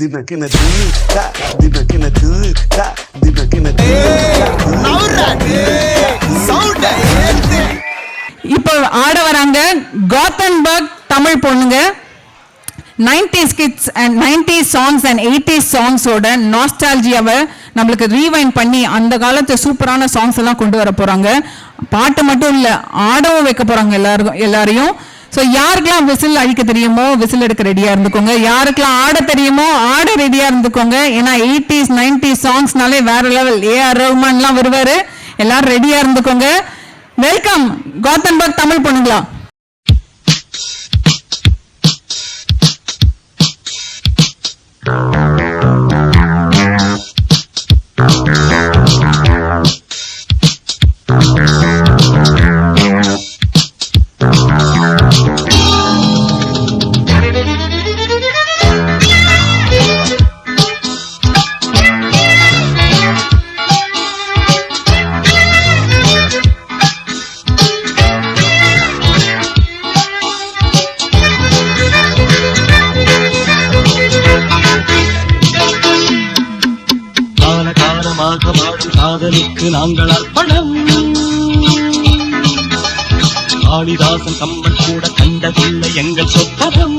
தினக்கின தீக்கா தினக்கின தீக்கா தினக்கின இப்போ ஆட வராங்க காத்தன்பர்க் தமிழ் பொண்ணுங்க. 90s kids and 90s songs and 80s சாங்ஸோட நாஸ்டாலஜியாவை நம்மளுக்கு ரீவைண்ட் பண்ணி அந்த காலத்து சூப்பரான சாங்ஸ் எல்லாம் கொண்டு வர போறாங்க. பாட்டு மட்டும் இல்ல ஆடவும் வைக்க போறாங்க எல்லாருக்கும் எல்லாரையும். ஸோ யாருக்கெல்லாம் விசில் அழிக்க தெரியுமோ விசில் எடுக்க ரெடியாக இருந்துக்கோங்க. யாருக்கெல்லாம் ஆட தெரியுமோ ஆட ரெடியாக இருந்துக்கோங்க. ஏன்னா 80s 90s சாங்ஸ்னாலே வேற லெவல் ஏஆர் ரஹ்மான்லாம் வருவார். எல்லாரும் ரெடியாக இருந்துக்கோங்க. வெல்கம் கோத்தன்பர்க் தமிழ் பொண்ணுங்களா? காலகாலமாக காதலுக்கு நாங்கள் அர்ப்பணம். காளிதாசன் கம்பன் கூட கண்டதில்லை எங்கள் சொத்தகம்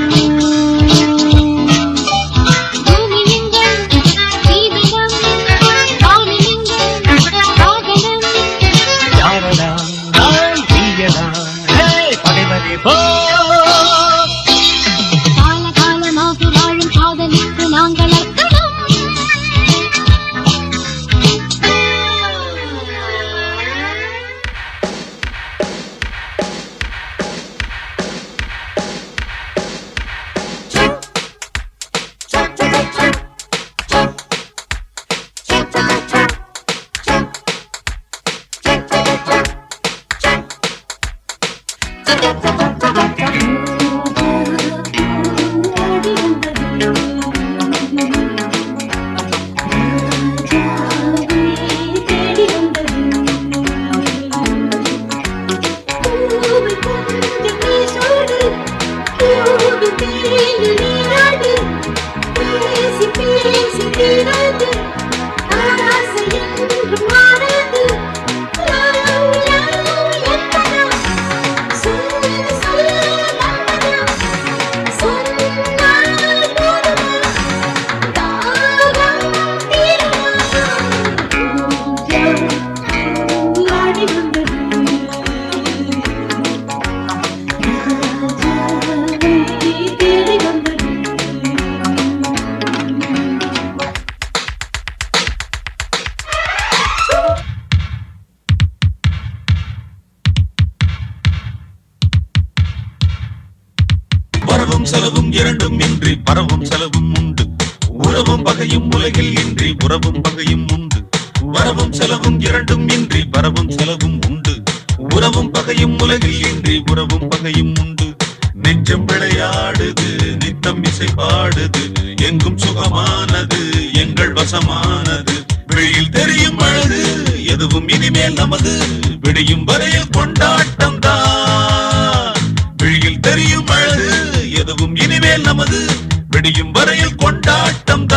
உறவும் பகையும் உண்டு. வரவும் செலவும் இரண்டும் இன்றி பரவும் செலவும் உண்டு. உறவும் பகையும் உலகில் இன்றி உறவும் பகையும் உண்டு. நெஞ்சம் விளையாடுது நித்தம் இசை பாடுது எங்கும் சுகமானது எங்கள் வசமானது. வெளியில் தெரியும் அழகு எதுவும் இனிமேல் நமது. விடியும் வரையில் கொண்டாட்டம் தான் விழியில் தெரியும் அழகு எதுவும் இனிமேல் நமது. விடியும் வரையில் கொண்டாட்டம் தான்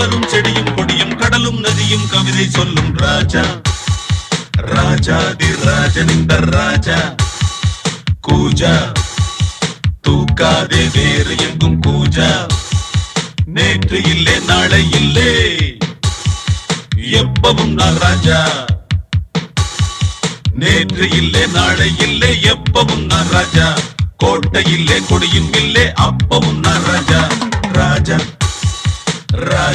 மலரும் செடியும் கொடியும் கடலும் நதியும் கவிதை சொல்லும் ராஜா. ராஜா தி ராஜன் இந்த ராஜா. கூஜா தூக்காதே வேறு எங்கும் கூஜா. நேற்று இல்லை நாளை இல்லை. எப்பவும் நான் ராஜா. நேற்று இல்லை நாளை இல்லை எப்பவும் நான் ராஜா. கோட்டை இல்லை கொடியும் இல்லை அப்பவும் நான் ராஜா.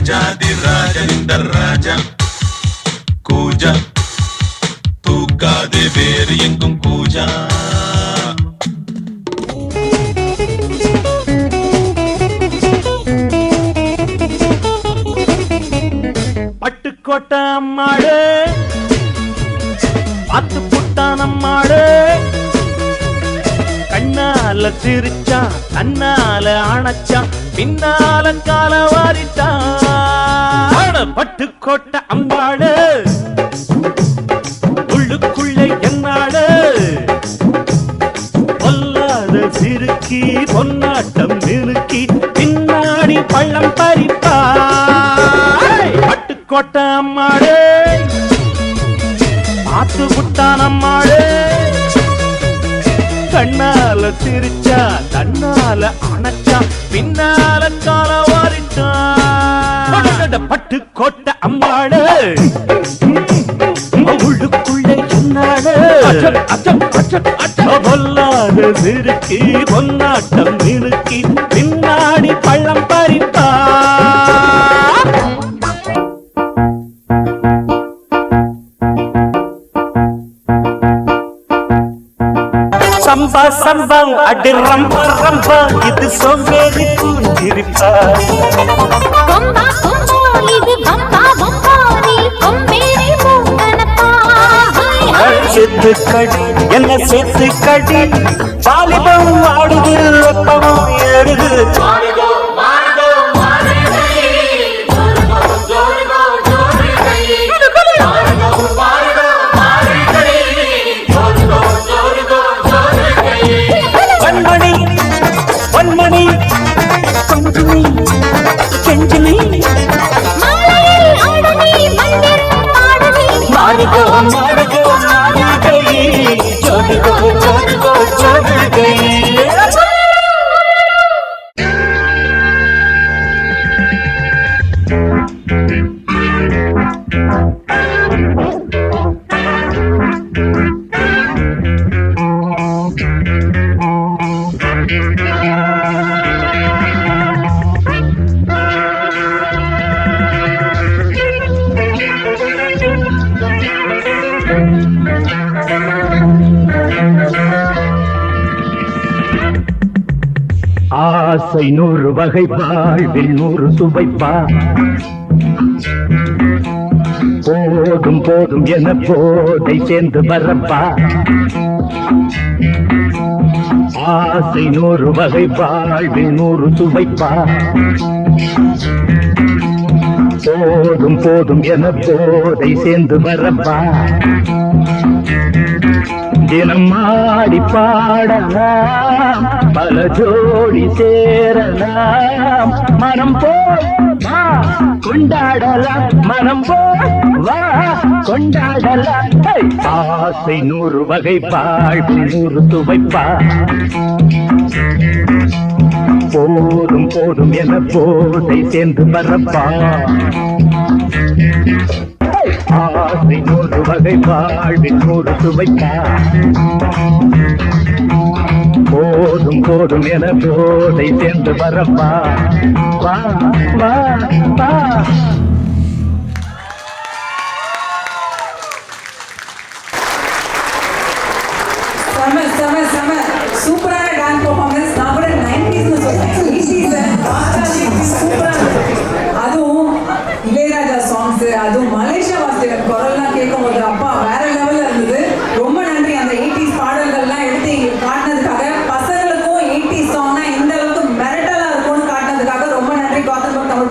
ராஜாதி ராஜன் இந்த ராஜா கூஜா தூக்காது வேறு எங்கும் கூஜா பட்டுக்கோட்டை அம்மாடு பார்த்து புட்டான் அம்மாடு கண்ணால சிரிச்சான் கண்ணால அணைச்சா பின்னால கால வாரிட்டான் பட்டுக்கோட்டை அம்மாடு உள்ளுக்குள்ள என்னாடு பொல்லாத சிறுக்கி பொன்னாட்டம் நிறுக்கி பின்னாடி பள்ளம் பறிப்பா. பட்டுக்கோட்டை அம்மாளே பார்த்து விட்டான் அம்மாளே. கண்ணால சிரிச்சா தன்னால அணைச்சா பின்னால கால வாரிட்டான் பட்டு கோட்ட அம்மாளு. உள்ளுக்குள்ள என்னாடு பொல்லாத சிறுக்கி பொன்னாட்டம் மினுக்கி பின்னாடி பள்ளம் பறிப்பா சம்பா அடி ரம்ப ரம்ப இது சோம்பேறி பூஞ்சிருப்பா கொம்பா கொம்பா இது பம்பா பம்பா நீ கொம்பேறி மூங்கனப்பா ஹாய் ஹாய் சேர்த்து கடி என்ன சேர்த்து கடி. வாலிபம் ஆடுது வெப்பமும் ஏறுது. ஆசை நூறு வகைப்பாழ்வில் நூறு சுவைப்பா போதும் போதும் என போதை சேர்ந்து வரப்பா. ஆசை நூறு வகைப்பாழ்வில் நூறு சுவைப்பா போதும் போதும் என போதை சேர்ந்து வரப்பா. தினம் ஆடி பாடலாம். பல ஜோடி சேரலாம். மனம் போல் வா கொண்டாடலாம். மனம் போல் வா கொண்டாடலாம். ஹே! ஆசை நூறு வகை வாழ்வு நூறு துவைப்பா போதும் போதும் என போதை சேர்ந்து பரப்பா ஆசை நூறு வகை வாழ்வின் நூறு சுவைப்பா போதும் போதும் என போதை சேர்ந்து வரப்பா. வா வா வா.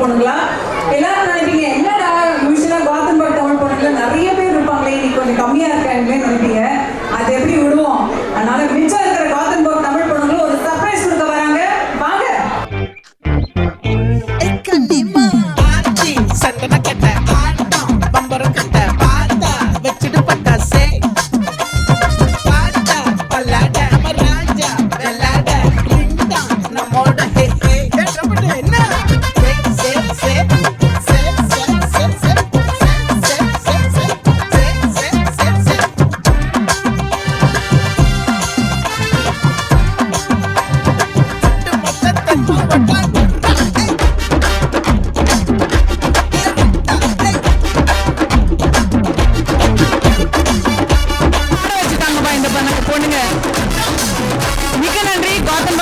பொண்ணுங்களா எல்லாரும் நினைப்பீங்க என்னடா யூஸ்வலா காத்தன்பர்க் தமிழ் பொண்ணுங்களா நிறைய பேர் இருப்பாங்களே இன்னைக்கு கொஞ்சம் கம்மியா இருக்காங்களே நினைப்பீங்க. அது எப்படி விடுவோம்? அதனால மிச்சம்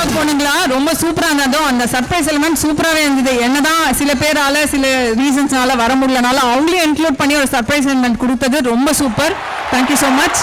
நன்றி போனீங்களா? ரொம்ப சூப்பரா இருந்ததும் அந்த சர்ப்ரைஸ் எலிமெண்ட் சூப்பராகவே இருந்தது. என்னதான் சில பேரால சில ரீசன்ஸ்னால வர முடியலனால அவங்களையும் இன்க்ளூட் பண்ணி ஒரு சர்ப்ரைஸ் எலிமெண்ட் கொடுத்தது. ரொம்ப சூப்பர் தேங்க்யூ ஸோ மச்